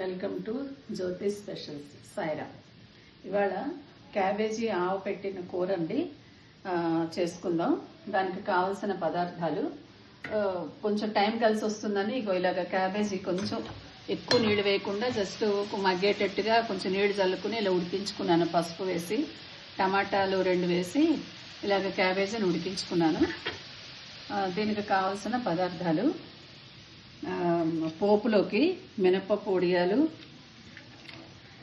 Welcome to Jyothi specials. Saira. ఇవాళ cabbage ఆవు పెట్టిన కూర అండి చేసుకుందాం. దానికి కావలసిన పదార్థాలు కొంచెం టైం కలిసి వస్తుందని ఇగో ఇలాగ క్యాబేజీ కొంచెం ఎక్కువ నీళ్ళు వేయకుండా జస్ట్ మగ్గేటట్టుగా కొంచెం నీళ్ళు చల్లుకుని ఇలా ఉడికించుకున్నాను. పసుపు వేసి టమాటాలు రెండు వేసి ఇలాగ క్యాబేజీని ఉడికించుకున్నాను. దీనికి కావలసిన పదార్థాలు పోపులోకి మినపప్పు ఉడియాలు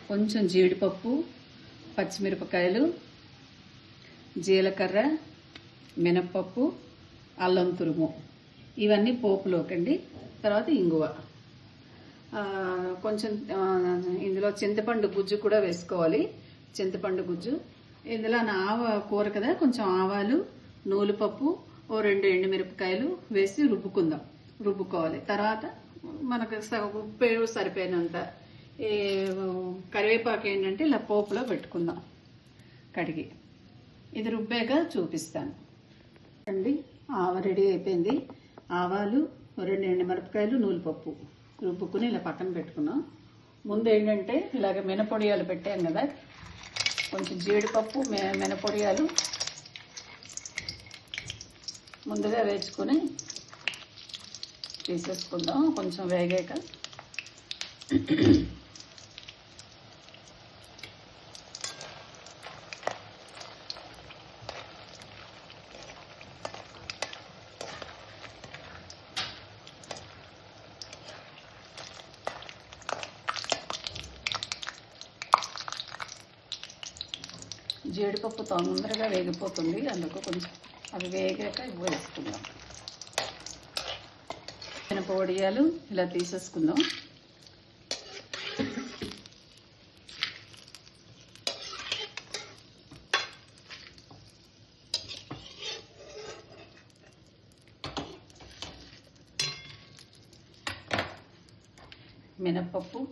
కొంచెం జీడిపప్పు పచ్చిమిరపకాయలు జీలకర్ర మినపప్పు అల్లం తురుము. ఇవన్నీ పోపులోకండి తర్వాత ఇంగువ. కొంచెం ఇందులో చింతపండు గుజ్జు కూడా వేసుకోవాలి. చింతపండు గుజ్జు. ఇందులో నా ఆవ కూర కదా కొంచెం ఆవాలు నూలుపప్పు ఓ రెండు ఎండుమిరపకాయలు వేసి రుబ్బుకుందాం. రుబ్బుకోవాలి. తర్వాత మనకు ఉప్పు సరిపోయినంత. ఈ కరివేపాకు ఏంటంటే ఇలా పోపులో పెట్టుకుందాం. కడిగి. ఇది రుబ్బాక చూపిస్తాను. అండి ఆవ రెడీ అయిపోయింది. ఆవాలు రెండు ఎండుమిరపకాయలు నూలుపప్పు రుబ్బుకుని ఇలా పక్కన పెట్టుకున్నాం. ముందు ఏంటంటే ఇలాగ మినపొడియాలు పెట్టాం కదా. కొంచెం జీడిపప్పు మె మినపొడియాలు ముందుగా వేసుకొని తీసేసుకుందాం. కొంచెం వేగాక. జీడిపప్పు తొందరగా వేగిపోతుంది. అందుకు కొంచెం అవి వేగాక ఇవి వేసుకుందాం మినప వడియాలు ఇలా తీసేసుకుందాం. మినపప్పు.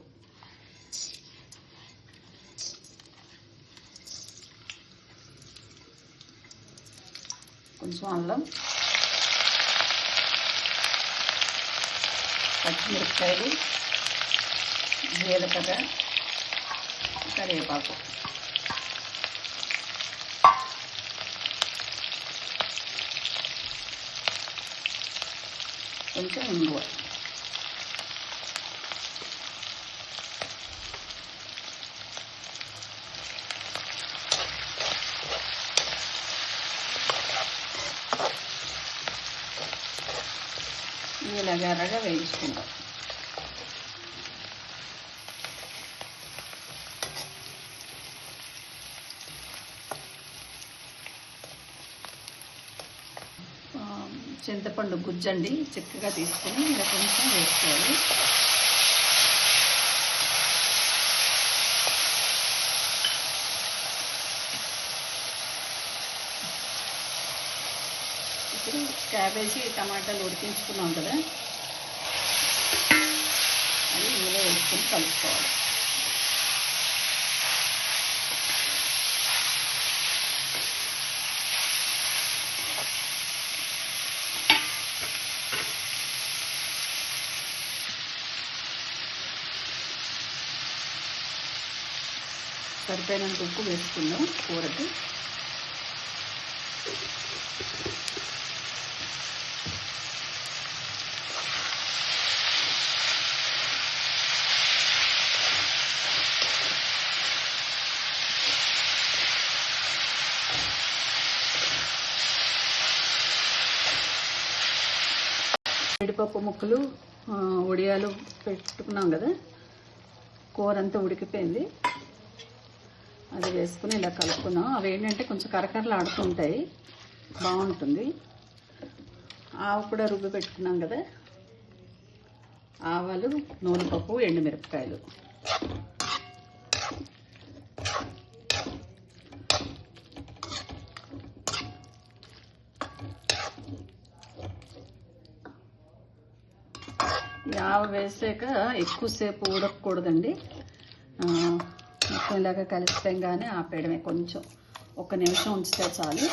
కొంచెం అల్లం. పచ్చిమిరపకాయలు జీలకర్ర కరివేపాకు కొంచెం ఇంగువ ఇలాగ ఎర్రగా వేయించుకుంటాం చింతపండు గుజ్జండి చిక్కగా తీసుకొని ఇలా కొంచెం వేసుకోవాలి. ఇప్పుడు క్యాబేజీ టమాటాలు ఉడికించుకున్నాం కదా. అది ఇందులో వేసుకొని కలుపుకోవాలి. సరిపోయినంత ఉప్పు వేసుకుందాం కూరకి. జీడిపప్పు ముక్కలు ఉడియాలు వడియాలు పెట్టుకున్నాం కదా. కూర అంతా ఉడికిపోయింది. అది వేసుకుని ఇలా కలుపుకున్నాం. అవి ఏంటంటే కొంచెం కరకరలు ఆడుతుంటాయి బాగుంటుంది. ఆవు కూడా రుబ్బి పెట్టుకున్నాం కదా. ఆవాలు నూనెపప్పు ఎండుమిరపకాయలు. ఆవు వేసాక ఎక్కువసేపు ఉడకకూడదండి మొత్తం ఇలాగ కలిసిపోయంగానే ఆపేయడమే కొంచెం. ఒక నిమిషం ఉంచితే చాలు.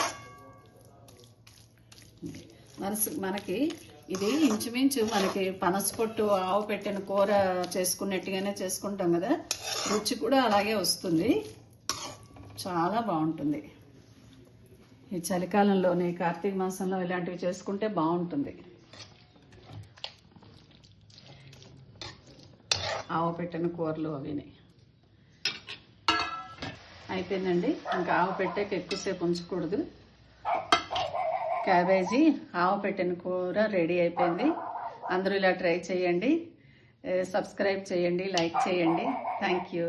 మనసు మనకి ఇది ఇంచుమించు మనకి పనసపొట్టు ఆవు పెట్టిన కూర చేసుకున్నట్టుగానే చేసుకుంటాం కదా. రుచి కూడా అలాగే వస్తుంది. చాలా బాగుంటుంది. ఈ చలికాలంలోనే కార్తీక మాసంలో ఇలాంటివి చేసుకుంటే బాగుంటుంది. ఆవు పెట్టిన కూరలు అవిని. అయిపోయిందండి ఇంకా ఆవు పెట్టాక ఎక్కువసేపు ఉంచకూడదు. క్యాబేజీ ఆవు పెట్టిన కూర రెడీ అయిపోయింది. అందరూ ఇలా ట్రై చేయండి. సబ్స్క్రైబ్ చేయండి లైక్ చేయండి. Thank you.